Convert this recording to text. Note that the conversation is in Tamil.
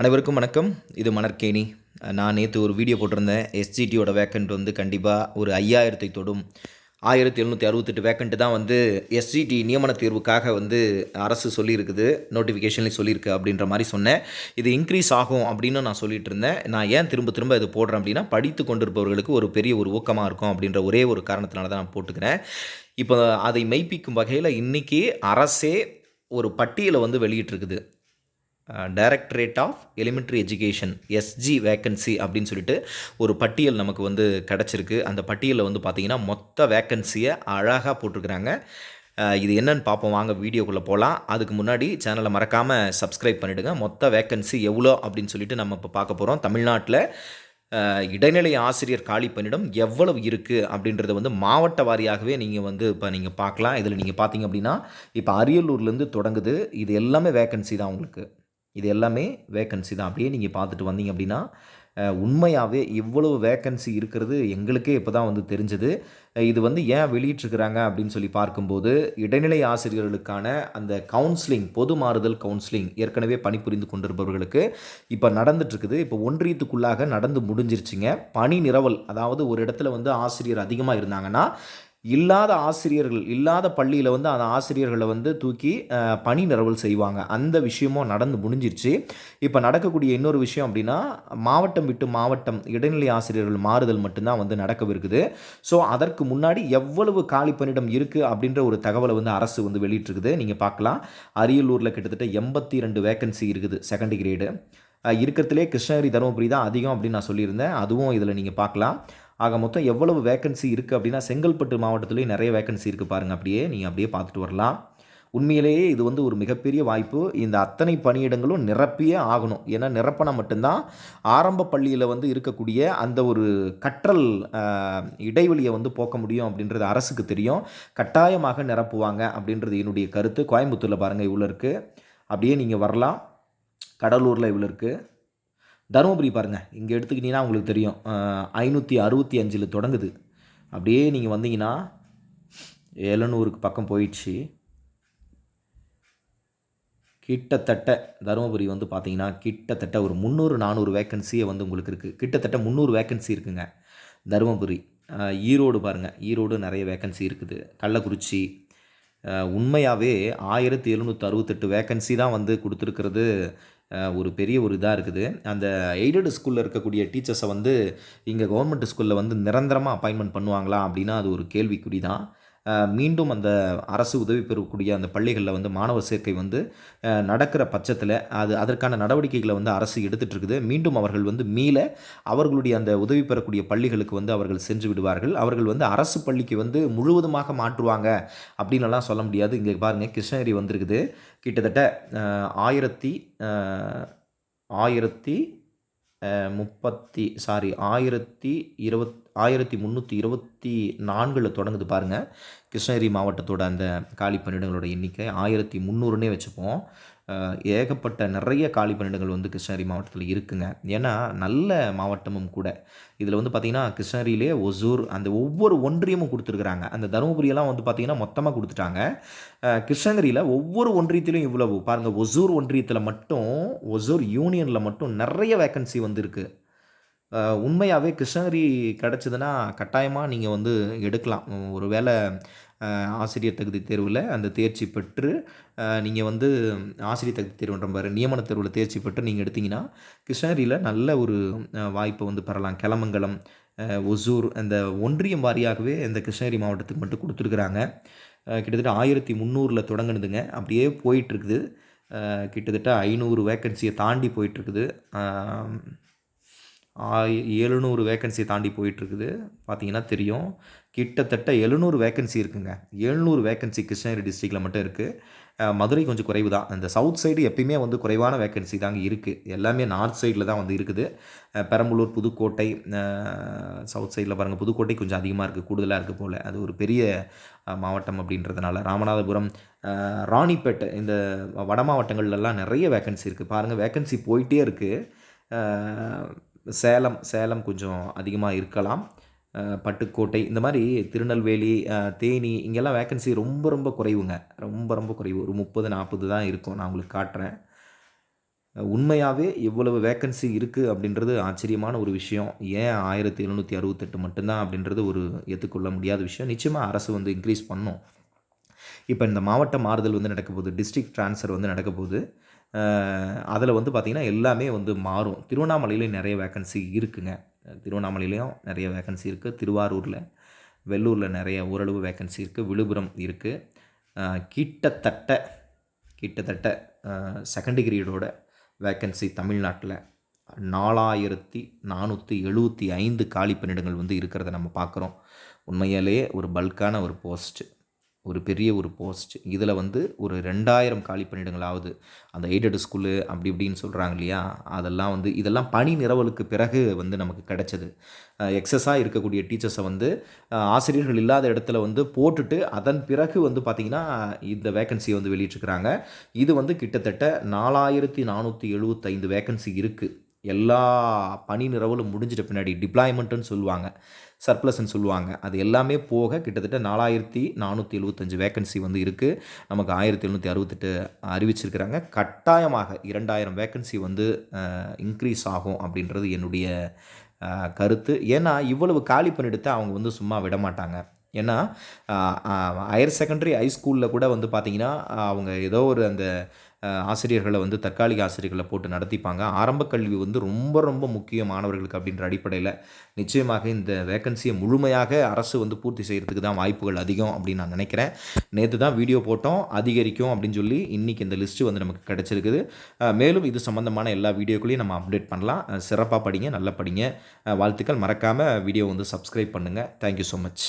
அனைவருக்கும் வணக்கம். இது மணற்கேணி நான் நேற்று ஒரு வீடியோ போட்டிருந்தேன். எஸ்ஜிடியோட வேக்கண்ட் வந்து கண்டிப்பாக ஒரு ஐயாயிரத்தை தொடும். ஆயிரத்தி எழுநூற்றி அறுபத்தெட்டு வேக்கண்ட்டு தான் வந்து எஸ்ஜிடி நியமன தேர்வுக்காக வந்து அரசு சொல்லியிருக்குது. நோட்டிஃபிகேஷன்லேயும் சொல்லியிருக்கு அப்படின்ற மாதிரி சொன்னேன். இது இன்க்ரீஸ் ஆகும் அப்படின்னு நான் சொல்லிட்டு இருந்தேன். நான் ஏன் திரும்ப திரும்ப இது போடுறேன் அப்படின்னா படித்து கொண்டிருப்பவர்களுக்கு ஒரு பெரிய ஒரு ஊக்கமாக இருக்கும் அப்படின்ற ஒரே ஒரு காரணத்தினால தான் நான் போட்டுக்கிறேன். இப்போ அதை மெய்ப்பிக்கும் வகையில் இன்றைக்கி அரசே ஒரு பட்டியலை வந்து வெளியிட்டிருக்குது. Directorate of elementary education SG vacancy அப்படின்னு சொல்லிட்டு ஒரு பட்டியல் நமக்கு வந்து கிடச்சிருக்கு. அந்த பட்டியலில் வந்து பார்த்திங்கன்னா மொத்த வேக்கன்சியை அழகாக போட்டிருக்கிறாங்க. இது என்னன்னு பார்ப்போம் வாங்க வீடியோக்குள்ளே போகலாம் அதுக்கு முன்னாடி சேனலை மறக்காமல் சப்ஸ்கிரைப் பண்ணிவிடுங்க மொத்த வேக்கன்சி எவ்வளோ அப்படின்னு சொல்லிட்டு நம்ம இப்போ பார்க்க போகிறோம் தமிழ்நாட்டில் இடைநிலை ஆசிரியர் காலி பணியிடம் எவ்வளவு இருக்குது அப்படின்றத வந்து மாவட்ட வாரியாகவே நீங்கள் வந்து இப்போ நீங்கள் பார்க்கலாம் இதில் நீங்கள் பார்த்தீங்க அப்படின்னா இப்போ அரியலூர்லேருந்து தொடங்குது. இது எல்லாமே வேக்கன்சி தான் உங்களுக்கு. இது எல்லாமே வேக்கன்சி தான். அப்படியே நீங்கள் பார்த்துட்டு வந்தீங்க அப்படின்னா உண்மையாகவே இவ்வளவு வேக்கன்சி இருக்கிறது எங்களுக்கே இப்போ தான் வந்து தெரிஞ்சது. இது வந்து ஏன் வெளியிட்டிருக்கிறாங்க அப்படின்னு சொல்லி பார்க்கும்போது இடைநிலை ஆசிரியர்களுக்கான அந்த கவுன்சிலிங் பொது மாறுதல் கவுன்சிலிங் ஏற்கனவே பணிபுரிந்து கொண்டிருப்பவர்களுக்கு இப்போ நடந்துட்டுருக்குது. இப்போ ஒன்றியத்துக்குள்ளாக நடந்து முடிஞ்சிருச்சுங்க. பணி நிரவல் அதாவது ஒரு இடத்துல வந்து ஆசிரியர் அதிகமாக இருந்தாங்கன்னா இல்லாத ஆசிரியர்கள் இல்லாத பள்ளியில் வந்து அந்த ஆசிரியர்களை வந்து தூக்கி பணி நிரவல் செய்வாங்க. அந்த விஷயமும் நடந்து முடிஞ்சிருச்சு. இப்போ நடக்கக்கூடிய இன்னொரு விஷயம் அப்படின்னா மாவட்டம் விட்டு மாவட்டம் இடைநிலை ஆசிரியர்கள் மாறுதல் மட்டும்தான் வந்து நடக்கவிருக்குது. ஸோ அதற்கு முன்னாடி எவ்வளவு காலி பணியிடம் இருக்குது அப்படின்ற ஒரு தகவலை வந்து அரசு வந்து வெளியிட்டிருக்குது. நீங்கள் பார்க்கலாம். அரியலூரில் கிட்டத்தட்ட எண்பத்தி ரெண்டு வேக்கன்சி இருக்குது செகண்ட் கிரேடு இருக்கிறதுலே கிருஷ்ணகிரி தருமபுரி தான் அதிகம் அப்படின்னு நான் சொல்லியிருந்தேன். அதுவும் இதில் நீங்கள் பார்க்கலாம். ஆக மொத்தம் எவ்வளவு வேக்கன்சி இருக்குது அப்படின்னா செங்கல்பட்டு மாவட்டத்துலேயும் நிறைய வேக்கன்சி இருக்குது பாருங்கள் அப்படியே. நீங்கள் அப்படியே பார்த்துட்டு வரலாம். உண்மையிலேயே இது வந்து ஒரு மிகப்பெரிய வாய்ப்பு. இந்த அத்தனை பணியிடங்களும் நிரப்பியே ஆகணும். ஏன்னா நிரப்பினா மட்டும்தான் ஆரம்ப பள்ளியில் வந்து இருக்கக்கூடிய அந்த ஒரு கற்றல் இடைவெளியை வந்து போக்க முடியும் அப்படின்றது அரசுக்கு தெரியும். கட்டாயமாக நிரப்புவாங்க அப்படின்றது என்னுடைய கருத்து. கோயம்புத்தூரில் பாருங்கள் இவ்வளோ இருக்குது அப்படியே நீங்கள் வரலாம். கடலூரில் இவ்வளோ இருக்குது தருமபுரி பாருங்கள் இங்கே எடுத்துக்கிட்டிங்கன்னா உங்களுக்கு தெரியும். ஐநூற்றி அறுபத்தி அஞ்சில் தொடங்குது. அப்படியே நீங்கள் வந்தீங்கன்னா எழுநூறுக்கு பக்கம் போயிடுச்சு. கிட்டத்தட்ட தருமபுரி வந்து பார்த்தீங்கன்னா கிட்டத்தட்ட ஒரு முந்நூறு நானூறு வேக்கன்சியே வந்து உங்களுக்கு இருக்குது கிட்டத்தட்ட முந்நூறு வேக்கன்சி இருக்குங்க தருமபுரி. ஈரோடு பாருங்கள் ஈரோடு நிறைய வேக்கன்சி இருக்குது. கள்ளக்குறிச்சி உண்மையாகவே ஆயிரத்தி எழுநூற்றி அறுபத்தெட்டு வேக்கன்சி தான் வந்து கொடுத்துருக்கிறது. ஒரு பெரிய ஒரு இதாக இருக்குது. அந்த எய்டட் ஸ்கூலில் இருக்கக்கூடிய டீச்சர்ஸை வந்து இங்கே கவர்மெண்ட் ஸ்கூலில் வந்து நிரந்தரமாக அப்பாயின்மெண்ட் பண்ணுவாங்களா அப்படின்னா அது ஒரு கேள்விக்குறி தான். மீண்டும் அந்த அரசு உதவி பெறக்கூடிய அந்த பள்ளிகளில் வந்து மாணவர் சேர்க்கை வந்து நடக்கிற பட்சத்தில் அது அதற்கான நடவடிக்கைகளை வந்து அரசு எடுத்துகிட்ருக்குது மீண்டும் அவர்கள் வந்து மீள அவர்களுடைய அந்த உதவி பெறக்கூடிய பள்ளிகளுக்கு வந்து அவர்கள் சென்று விடுவார்கள். அவர்கள் வந்து அரசு பள்ளிக்கு வந்து முழுவதுமாக மாற்றுவாங்க அப்படின்லாம் சொல்ல முடியாது. இங்கே பாருங்கள் கிருஷ்ணகிரி வந்திருக்குது. கிட்டத்தட்ட ஆயிரத்தி ஆயிரத்தி முப்பத்தி சாரி ஆயிரத்தி இருபத் ஆயிரத்தி முந்நூற்றி இருபத்தி நான்கில் தொடங்குது பாருங்கள் கிருஷ்ணகிரி மாவட்டத்தோட அந்த காலி பணியிடங்களோட எண்ணிக்கை ஆயிரத்தி முந்நூறுனே வச்சுப்போம். ஏகப்பட்ட நிறைய காலி பணியிடங்கள் வந்து கிருஷ்ணகிரி மாவட்டத்தில் இருக்குங்க. ஏன்னா நல்ல மாவட்டமும் கூட. இதில் வந்து பார்த்திங்கன்னா கிருஷ்ணகிரியிலே ஒசூர் அந்த ஒவ்வொரு ஒன்றியமும் கொடுத்துருக்குறாங்க. அந்த தருமபுரியெல்லாம் வந்து பார்த்திங்கன்னா மொத்தமாக கொடுத்துட்டாங்க. கிருஷ்ணகிரியில் ஒவ்வொரு ஒன்றியத்திலும் இவ்வளவு. பாருங்கள் ஒசூர் ஒன்றியத்தில் மட்டும் ஒசூர் யூனியனில் மட்டும் நிறைய வேக்கன்சி வந்துருக்கு. உண்மையாகவே கிருஷ்ணகிரி கிடச்சிதுன்னா கட்டாயமாக நீங்கள் வந்து எடுக்கலாம். ஒரு வேளை ஆசிரியர் தகுதி தேர்வில் அந்த தேர்ச்சி பெற்று நீங்கள் வந்து ஆசிரியர் தகுதி தேர்வுன்ற பாரு நியமன தேர்வில் தேர்ச்சி பெற்று நீங்கள் எடுத்தீங்கன்னா கிருஷ்ணகிரியில் நல்ல ஒரு வாய்ப்பை வந்து பெறலாம். கிளமங்கலம் ஒசூர் அந்த ஒன்றியம் வாரியாகவே இந்த கிருஷ்ணகிரி மாவட்டத்துக்கு மட்டும் கொடுத்துருக்குறாங்க. கிட்டத்தட்ட ஆயிரத்தி முந்நூறில் தொடங்கினதுங்க. அப்படியே போயிட்டுருக்குது கிட்டத்தட்ட ஐநூறு வேக்கன்சியை தாண்டி போயிட்டுருக்குது எழுநூறு வேக்கன்சியை தாண்டி போயிட்டுருக்குது. பார்த்தீங்கன்னா தெரியும். கிட்டத்தட்ட எழுநூறு வேக்கன்சி இருக்குங்க. எழுநூறு வேக்கன்சி கிருஷ்ணகிரி டிஸ்ட்ரிக்டில் மட்டும் இருக்குது மதுரை கொஞ்சம் குறைவு தான் இந்த சவுத் சைடு எப்பயுமே வந்து குறைவான வேக்கன்சி தாங்க இருக்குது எல்லாமே நார்த் சைடில் தான் வந்து இருக்குது. பெரம்பலூர் புதுக்கோட்டை சவுத் சைடில் பாருங்கள் புதுக்கோட்டை கொஞ்சம் அதிகமாக இருக்குது கூடுதலாக இருக்குது போல். அது ஒரு பெரிய மாவட்டம் அப்படின்றதுனால ராமநாதபுரம் ராணிப்பேட்டை இந்த வட மாவட்டங்கள்லாம் நிறைய வேக்கன்சி இருக்குது பாருங்கள் வேக்கன்சி போயிட்டே இருக்குது சேலம் சேலம் கொஞ்சம் அதிகமாக இருக்கலாம். பட்டுக்கோட்டை இந்த மாதிரி திருநெல்வேலி தேனி இங்கெல்லாம் வேக்கன்சி ரொம்ப ரொம்ப குறைவுங்க. ரொம்ப ரொம்ப குறைவு. ஒரு முப்பது நாற்பது தான் இருக்கும். நான் உங்களுக்கு காட்டுறேன். உண்மையாகவே இவ்வளவு வேக்கன்சி இருக்குது அப்படின்றது ஆச்சரியமான ஒரு விஷயம். ஏன் ஆயிரத்தி எழுநூற்றி அறுபத்தெட்டு மட்டும்தான் அப்படின்றது ஒரு ஏற்றுக்கொள்ள முடியாத விஷயம். நிச்சயமாக அரசு வந்து இன்க்ரீஸ் பண்ணும். இப்போ இந்த மாவட்ட மாறுதல் வந்து நடக்க போகுது டிஸ்ட்ரிக்ட் ட்ரான்ஸ்ஃபர் வந்து நடக்க போகுது அதில் வந்து பார்த்திங்கன்னா எல்லாமே வந்து மாறும். திருவண்ணாமலையிலையும் நிறைய வேக்கன்சி இருக்குங்க. திருவண்ணாமலையிலையும் நிறைய வேக்கன்சி இருக்குது திருவாரூரில் வெள்ளூரில் நிறைய ஓரளவு வேக்கன்சி இருக்குது விழுப்புரம் இருக்குது கிட்டத்தட்ட கிட்டத்தட்ட செகண்ட் கிரேடோட வேக்கன்சி தமிழ்நாட்டில் நாலாயிரத்தி நானூற்றி எழுபத்தி ஐந்து காலி பணியிடங்கள் வந்து இருக்கிறத நம்ம பார்க்குறோம் உண்மையாலேயே ஒரு பல்கான ஒரு போஸ்ட்டு ஒரு பெரிய ஒரு போஸ்ட். இதில் வந்து ஒரு ரெண்டாயிரம் காலி பணியிடங்களாவது அந்த எய்டட் ஸ்கூலு அப்படி இப்படின்னு சொல்கிறாங்க இல்லையா? அதெல்லாம் வந்து இதெல்லாம் பணி நிரவலுக்கு பிறகு வந்து நமக்கு கிடைச்சது. எக்ஸஸாக இருக்கக்கூடிய டீச்சர்ஸை வந்து ஆசிரியர்கள் இல்லாத இடத்துல வந்து போட்டுட்டு அதன் பிறகு வந்து பார்த்திங்கன்னா இந்த வேக்கன்சியை வந்து வெளியிட்டிருக்கிறாங்க. இது வந்து கிட்டத்தட்ட நாலாயிரத்தி நானூற்றி எழுபத்தைந்து வேக்கன்சி இருக்குது எல்லா பணி நிரவலும் முடிஞ்சிட்ட பின்னாடி டிப்ளாய்மெண்ட்டுன்னு சொல்லுவாங்க. சர்ப்ளஸ்ன்னு சொல்லுவாங்க. அது எல்லாமே போக கிட்டத்தட்ட நாலாயிரத்தி நானூற்றி எழுபத்தஞ்சு வேக்கன்சி வந்து இருக்குது நமக்கு ஆயிரத்தி எழுநூற்றி அறுபத்தெட்டு அறிவிச்சிருக்கிறாங்க. கட்டாயமாக இரண்டாயிரம் வேக்கன்சி வந்து இன்க்ரீஸ் ஆகும் அப்படின்றது என்னுடைய கருத்து. ஏன்னா இவ்வளவு காலி பண்ணிடுத்து அவங்க வந்து சும்மா விட மாட்டாங்க ஏன்னா ஹையர் செகண்டரி ஹை ஸ்கூலில் கூட வந்து பார்த்திங்கன்னா அவங்க ஏதோ ஒரு அந்த ஆசிரியர்களை வந்து தற்காலிக ஆசிரியர்களை போட்டு நடத்திப்பாங்க. ஆரம்ப கல்வி வந்து ரொம்ப ரொம்ப முக்கிய மாணவர்களுக்கு அப்படின்ற அடிப்படையில் நிச்சயமாக இந்த வேக்கன்சியை முழுமையாக அரசு வந்து பூர்த்தி செய்கிறதுக்கு தான் வாய்ப்புகள் அதிகம் அப்படின்னு நான் நினைக்கிறேன். நேற்று தான் வீடியோ போட்டோம். அதிகரிக்கும் அப்படின்னு சொல்லி இன்றைக்கி இந்த லிஸ்ட்டு வந்து நமக்கு கிடச்சிருக்குது. மேலும் இது சம்மந்தமான எல்லா வீடியோக்களையும் நம்ம அப்டேட் பண்ணலாம். சிறப்பாக படிங்க நல்லா படிங்க. வாழ்த்துக்கள். மறக்காமல் வீடியோ வந்து சப்ஸ்கிரைப் பண்ணுங்கள் தேங்க்யூ ஸோ மச்